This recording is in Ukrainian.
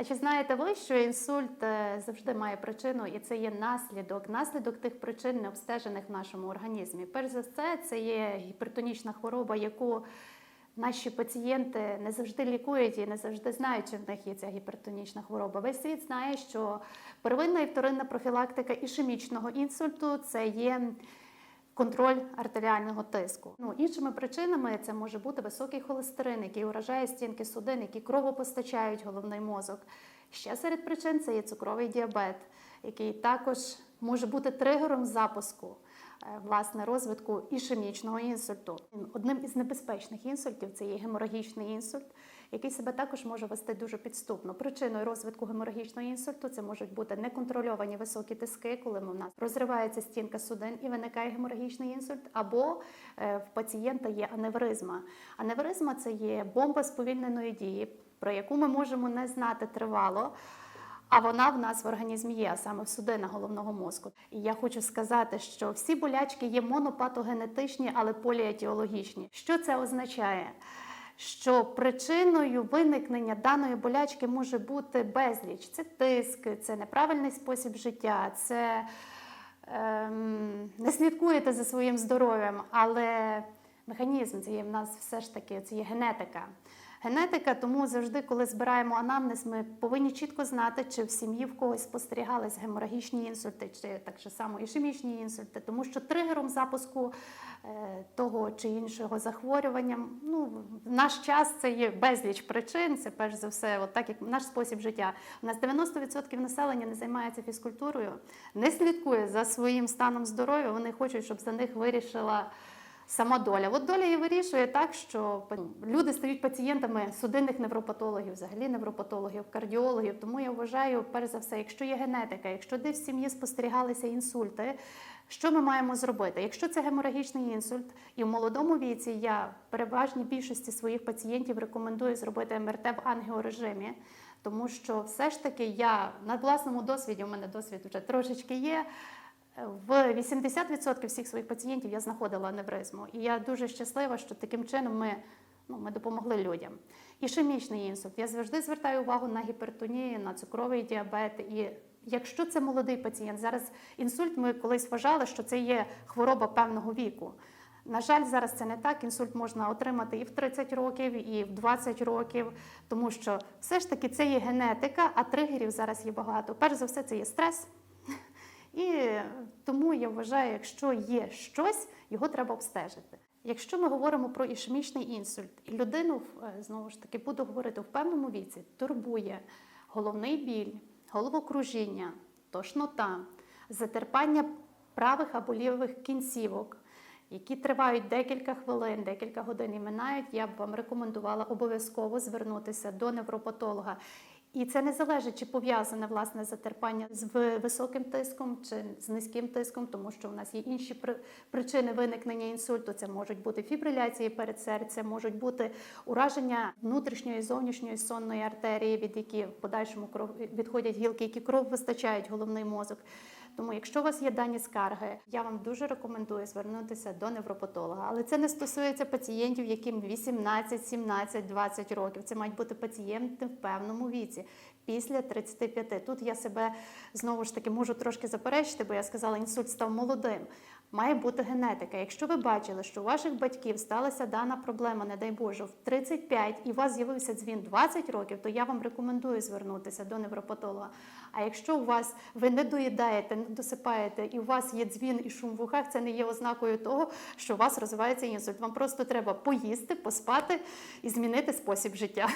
А чи знаєте ви, що інсульт е, завжди має причину, і це є наслідок, наслідок тих причин необстежених в нашому організмі? Перш за все, це є гіпертонічна хвороба, яку наші пацієнти не завжди лікують і не завжди знають, чи в них є ця гіпертонічна хвороба. Весь світ знає, що первинна і вторинна профілактика ішемічного інсульту це є контроль артеріального тиску. Ну, іншими причинами це може бути високий холестерин, який уражає стінки судин, які кровопостачають головний мозок. Ще серед причин це є цукровий діабет, який також може бути тригером запуску е, власне розвитку ішемічного інсульту. Одним із небезпечних інсультів це є геморагічний інсульт, який себе також може вести дуже підступно. Причиною розвитку геморагічного інсульту це можуть бути неконтрольовані високі тиски, коли в нас розривається стінка судин і виникає геморагічний інсульт, або е, в пацієнта є аневризма. Аневризма це є бомба сповільненої дії, про яку ми можемо не знати тривало. А вона в нас в організмі є, а саме в судинах головного мозку. І я хочу сказати, що всі болячки є монопатогенетичні, але поліетіологічні. Що це означає? Що причиною виникнення даної болячки може бути безліч: це тиск, це неправильний спосіб життя, це ем, не слідкуєте за своїм здоров'ям, але механізм це є в нас все ж таки це є генетика. Генетика, тому завжди, коли збираємо анамнез, ми повинні чітко знати, чи в сім'ї в когось спостерігались геморагічні інсульти, чи так само ішемічні інсульти, тому що тригером запуску е, того чи іншого захворювання, ну в наш час це є безліч причин. Це перш за все, от так як наш спосіб життя. У нас 90% населення не займається фізкультурою, не слідкує за своїм станом здоров'я. Вони хочуть, щоб за них вирішила сама доля. От доля і вирішує так, що люди стають пацієнтами судинних невропатологів, взагалі невропатологів, кардіологів. Тому я вважаю, перш за все, якщо є генетика, якщо десь в сім'ї спостерігалися інсульти. Що ми маємо зробити? Якщо це геморагічний інсульт, і в молодому віці я переважній більшості своїих пацієнтів рекомендую зробити МРТ в ангіорежимі, тому що все ж таки я на власному досвіді, у мене досвід вже трошечки є. В 80% всіх своїх пацієнтів я знаходила аневризму. І я дуже щаслива, що таким чином ми, ну, ми допомогли людям. Ішемічний інсульт. Я завжди звертаю увагу на гіпертонію, на цукровий діабет. І якщо це молодий пацієнт, зараз інсульт ми колись вважали, що це є хвороба певного віку. На жаль, зараз це не так. Інсульт можна отримати і в 30 років, і в 20 років, тому що все ж таки це є генетика, а тригерів зараз є багато. Перш за все, це є стрес. І тому я вважаю, якщо є щось, його треба обстежити. Якщо ми говоримо про ішемічний інсульт, і людину е, знову ж таки буду говорити в певному віці, турбує головний біль, головокружіння, тошнота, затерпання правих або лівих кінцівок. Які тривають декілька хвилин, декілька годин і минають, я б вам рекомендувала обов'язково звернутися до невропатолога. І це не залежить, чи пов'язане власне затерпання з високим тиском чи з низьким тиском, тому що у нас є інші причини виникнення інсульту. Це можуть бути фібриляції перед серцем, можуть бути ураження внутрішньої зовнішньої сонної артерії, від які в подальшому кров відходять гілки, які кров вистачають головний мозок. Тому, якщо у вас є дані скарги, я вам дуже рекомендую звернутися до невропатолога. Але це не стосується пацієнтів, яким 18, 17, 20 років. Це мають бути пацієнти в певному віці. Після 35. Тут я себе знову ж таки можу трошки заперечити, бо я сказала, інсульт став молодим. Має бути генетика. Якщо ви бачили, що у ваших батьків сталася дана проблема, не дай Боже, в 35 і у вас з'явився дзвін 20 років, то я вам рекомендую звернутися до невропатолога. А якщо у вас ви не доїдаєте, не досипаєте, і у вас є дзвін і шум в ухах, це не є ознакою того, що у вас розвивається інсульт. Вам просто треба поїсти, поспати і змінити спосіб життя.